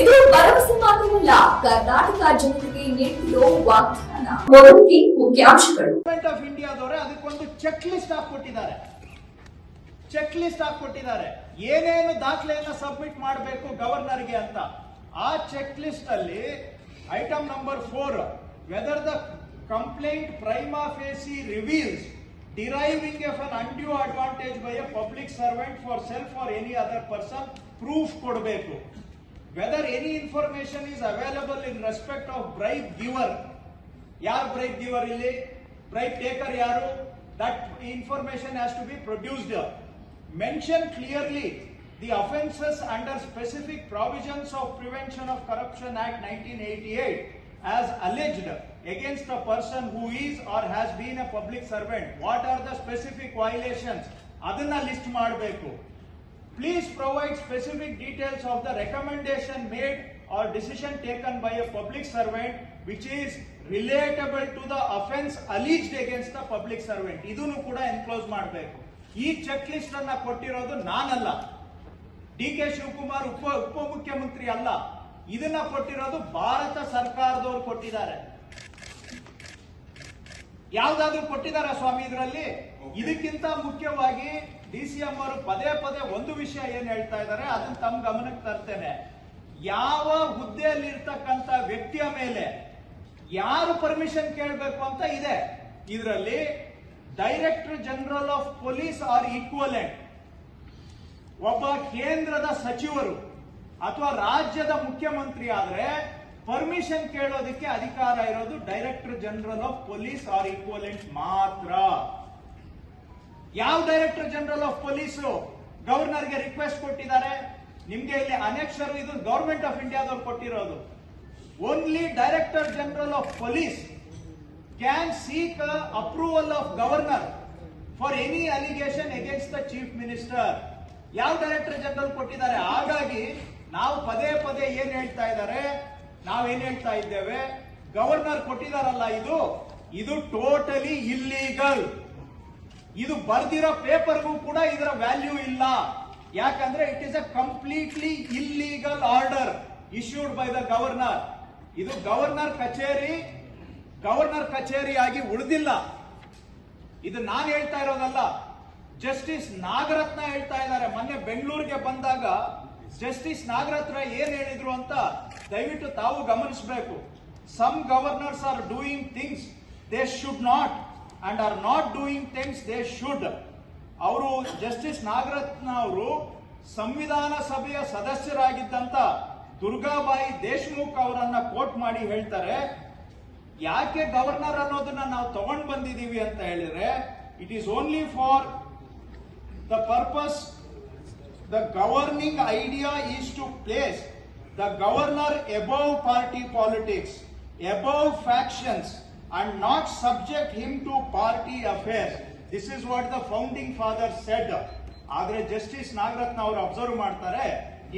ಇದು ಭರವಸೆ ಮಾತ್ರವಲ್ಲ, ಕರ್ನಾಟಕ ಜನತೆಗೆ ನೀಡಿರೋ ವಾಗ್ದಾನ. ಮುಖ್ಯಾಂಶಗಳು. ಗವರ್ಮೆಂಟ್ ಆಫ್ ಇಂಡಿಯಾದವರೇ ಅದಕ್ಕೊಂದು ಚೆಕ್ ಲಿಸ್ಟ್ ಹಾಕೊಟ್ಟಿದ್ದಾರೆ ಚೆಕ್ ಲಿಸ್ಟ್ ಹಾಕೊಟ್ಟಿದ್ದಾರೆ ಏನೇನು ದಾಖಲೆಯನ್ನು ಸಬ್ಮಿಟ್ ಮಾಡಬೇಕು ಗವರ್ನರ್ಗೆ ಅಂತ. ಆ ಚೆಕ್ ಲಿಸ್ಟ್ ಅಲ್ಲಿ item number four whether the complaint prima facie reveals deriving of an undue advantage by a public servant for self or any other person proof ಕೊಡಬೇಕು. Whether any information is available in respect of bribe giver ಯಾರು bribe giver ಇಲ್ಲಿ? Bribe taker ಯಾರು? That information has to be produced mention clearly the offences under specific provisions of prevention of corruption act nineteen eighty eight as alleged against a person who is or has been a public servant. What are the specific violations? ಅದನ್ನ list ಮಾಡಬೇಕು. Please provide specific details of the recommendation made or decision taken by a public servant which is relatable to the offense alleged against the public servant. ಇದನ್ನು ಕೂಡ enclose ಮಾಡಬೇಕು ಈ check list ಅನ್ನ ಕೊಟ್ಟಿರೋದು ನಾನಲ್ಲ D K Shivakumar ಉಪ ಉಪಮುಖ್ಯಮಂತ್ರಿ ಅಲ್ಲ ಇದನ್ನ ಕೊಟ್ಟಿರೋದು ಭಾರತ ಸರ್ಕಾರದವರು ಕೊಟ್ಟಿದ್ದಾರೆ ಯಾವ್ದಾದ್ರು ಕೊಟ್ಟಿದಾರ ಸ್ವಾಮಿ ಇದರಲ್ಲಿ? ಇದಕ್ಕಿಂತ ಮುಖ್ಯವಾಗಿ ಡಿ ಸಿ ಎಂ ಅವರು ಪದೇ ಪದೇ ಒಂದು ವಿಷಯ ಏನ್ ಹೇಳ್ತಾ ಇದ್ದಾರೆ, ಅದನ್ನ ತಮ್ಮ ಗಮನಕ್ಕೆ ತರ್ತೇನೆ. ಯಾವ ಹುದ್ದೆಯಲ್ಲಿ ಇರ್ತಕ್ಕಂತ ವ್ಯಕ್ತಿಯ ಮೇಲೆ ಯಾರು ಪರ್ಮಿಷನ್ ಕೇಳಬೇಕು ಅಂತ ಇದೆ. ಇದರಲ್ಲಿ director general of police or equivalent ಒಬ್ಬ ಕೇಂದ್ರದ ಸಚಿವರು ಅಥವಾ ರಾಜ್ಯದ ಮುಖ್ಯಮಂತ್ರಿ ಆದ್ರೆ ಪರ್ಮಿಷನ್ ಕೇಳೋದಕ್ಕೆ ಅಧಿಕಾರ ಇರೋದು director general of police or equivalent ಮಾತ್ರ. ಯಾವ ಡೈರೆಕ್ಟರ್ ಜನರಲ್ ಆಫ್ ಪೊಲೀಸ್? ಗವರ್ನರ್ಗೆ ರಿಕ್ವೆಸ್ಟ್ ಕೊಟ್ಟಿದ್ದಾರೆ. ನಿಮ್ಗೆ ಇಲ್ಲಿ ಅನೆಕ್ಷರು ಇದು ಗವರ್ಮೆಂಟ್ ಆಫ್ ಇಂಡಿಯಾದವ್ರು ಕೊಟ್ಟಿರೋದು. Only director general of police can seek approval of governor for any allegation against the chief minister. ಯಾವ ಡೈರೆಕ್ಟರ್ ಜನರಲ್ ಕೊಟ್ಟಿದ್ದಾರೆ? ಹಾಗಾಗಿ ನಾವು ಪದೇ ಪದೇ ಏನ್ ಹೇಳ್ತಾ ಇದ್ದಾರೆ? ನಾವೇನ್ ಹೇಳ್ತಾ ಇದ್ದೇವೆ? ಗವರ್ನರ್ ಕೊಟ್ಟಿದಾರಲ್ಲ ಇದು? ಇದು ಟೋಟಲಿ ಇಲ್ಲೀಗಲ್ ಇದು ಬರ್ದಿರೋ ಪೇಪರ್ಗೂ ಕೂಡ ಇದರ ವ್ಯಾಲ್ಯೂ ಇಲ್ಲ. ಯಾಕಂದ್ರೆ it is a completely illegal order issued by the governor ಇದು ಗವರ್ನರ್ ಕಚೇರಿ ಗವರ್ನರ್ ಕಚೇರಿ ಆಗಿ ಉಳಿದಿಲ್ಲ. ಇದು ನಾನು ಹೇಳ್ತಾ ಇರೋದಲ್ಲ ಜಸ್ಟಿಸ್ ನಾಗರತ್ನ ಹೇಳ್ತಾ ಇದ್ದಾರೆ. ಮೊನ್ನೆ ಬೆಂಗಳೂರಿಗೆ ಬಂದಾಗ ಜಸ್ಟಿಸ್ ನಾಗರತ್ನ ಏನ್ ಹೇಳಿದ್ರು ಅಂತ ದಯವಿಟ್ಟು ತಾವು ಗಮನಿಸಬೇಕು. Some governors are doing things they should not and are not doing things they should ಅವರು ಜಸ್ಟಿಸ್ ನಾಗರತ್ನ ಅವರು ಸಂವಿಧಾನ ಸಭೆಯ ಸದಸ್ಯರಾಗಿದ್ದಂತ ದುರ್ಗಾಬಾಯಿ ದೇಶ್ಮುಖ್ ಅವರನ್ನ ಕೋಟ್ ಮಾಡಿ ಹೇಳ್ತಾರೆ, ಯಾಕೆ ಗವರ್ನರ್ ಅನ್ನೋದನ್ನ ನಾವು ತಗೊಂಡ್ ಬಂದಿದ್ದೀವಿ ಅಂತ ಹೇಳಿದ್ರೆ it is only for the purpose the governing idea is to place the governor above party politics above factions and not subject him to party affairs this is what the founding father said ಆದ್ರೆ justice Nagarathna ಅವರು observe ಮಾಡ್ತಾರೆ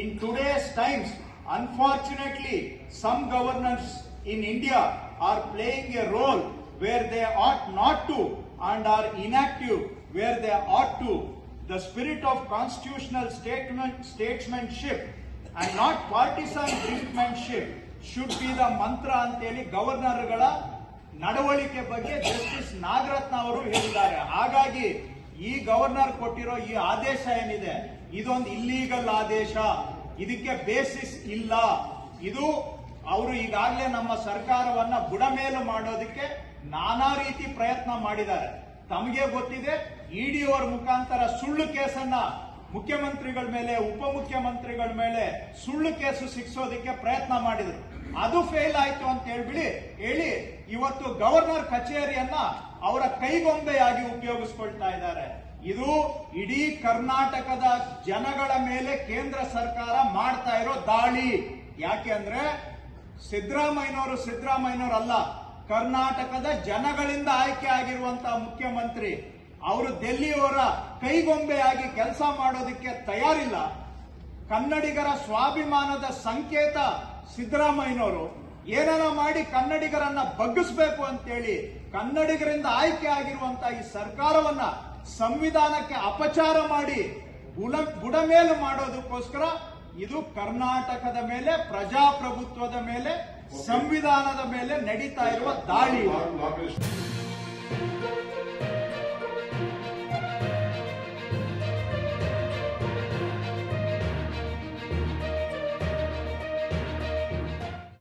in today's times unfortunately some governors in India are playing a role where they ought not to and are inactive where they ought to The spirit of constitutional statement, statesmanship and not partisan brinkmanship should be the ಮಂತ್ರ ಅಂತೇಳಿ ಗವರ್ನರ್ಗಳ ನಡವಳಿಕೆ ಬಗ್ಗೆ justice Nagarathna ಅವರು ಹೇಳಿದ್ದಾರೆ. ಹಾಗಾಗಿ ಈ governor ಕೊಟ್ಟಿರೋ ಈ ಆದೇಶ ಏನಿದೆ? ಇದೊಂದು ಇಲ್ಲೀಗಲ್ ಆದೇಶ. ಇದಕ್ಕೆ ಬೇಸಿಸ್ ಇಲ್ಲ. ಇದು ಅವರು ಈಗಾಗಲೇ ನಮ್ಮ ಸರ್ಕಾರವನ್ನ ಬುಡಮೇಲು ಮಾಡೋದಕ್ಕೆ ನಾನಾ ರೀತಿ ಪ್ರಯತ್ನ ಮಾಡಿದ್ದಾರೆ. ತಮಗೆ ಗೊತ್ತಿದೆ? ಇಡಿ ಅವರ ಮುಖಾಂತರ ಸುಳ್ಳು ಕೇಸನ್ನ ಮುಖ್ಯಮಂತ್ರಿಗಳ ಮೇಲೆ, ಉಪಮುಖ್ಯಮಂತ್ರಿಗಳ ಮೇಲೆ ಸುಳ್ಳು ಕೇಸು ಸಿಕ್ಸೋದಕ್ಕೆ ಪ್ರಯತ್ನ ಮಾಡಿದ್ರು. ಅದು ಫೇಲ್ ಆಯ್ತು ಅಂತ ಹೇಳ್ಬಿಡಿ. ಹೇಳಿ, ಇವತ್ತು ಗವರ್ನರ್ ಕಚೇರಿಯನ್ನ ಅವರ ಕೈಗೊಂಬೆಯಾಗಿ ಉಪಯೋಗಿಸ್ಕೊಳ್ತಾ ಇದ್ದಾರೆ. ಇದು ಇಡೀ ಕರ್ನಾಟಕದ ಜನಗಳ ಮೇಲೆ ಕೇಂದ್ರ ಸರ್ಕಾರ ಮಾಡ್ತಾ ಇರೋ ದಾಳಿ. ಯಾಕೆ ಅಂದ್ರೆ, ಸಿದ್ದರಾಮಯ್ಯನವರು ಸಿದ್ದರಾಮಯ್ಯನವರು ಅಲ್ಲ ಕರ್ನಾಟಕದ ಜನಗಳಿಂದ ಆಯ್ಕೆ ಆಗಿರುವಂತಹ ಮುಖ್ಯಮಂತ್ರಿ ಅವರು ದೆಲ್ಲಿಯವರ ಕೈಗೊಂಬೆಯಾಗಿ ಕೆಲಸ ಮಾಡೋದಕ್ಕೆ ತಯಾರಿಲ್ಲ ಕನ್ನಡಿಗರ ಸ್ವಾಭಿಮಾನದ ಸಂಕೇತ ಸಿದ್ದರಾಮಯ್ಯನವರು, ಏನನ ಮಾಡಿ ಕನ್ನಡಿಗರನ್ನ ಬಗ್ಗಿಸ್ಬೇಕು ಅಂತೇಳಿ ಕನ್ನಡಿಗರಿಂದ ಆಯ್ಕೆ ಆಗಿರುವಂತ ಈ ಸರ್ಕಾರವನ್ನ ಸಂವಿಧಾನಕ್ಕೆ ಅಪಚಾರ ಮಾಡಿ ಬುಡ ಬುಡಮೇಲು ಮಾಡೋದಕ್ಕೋಸ್ಕರ ಇದು ಕರ್ನಾಟಕದ ಮೇಲೆ, ಪ್ರಜಾಪ್ರಭುತ್ವದ ಮೇಲೆ, ಸಂವಿಧಾನದ ಮೇಲೆ ನಡೀತಾ ಇರುವ ದಾಳಿ.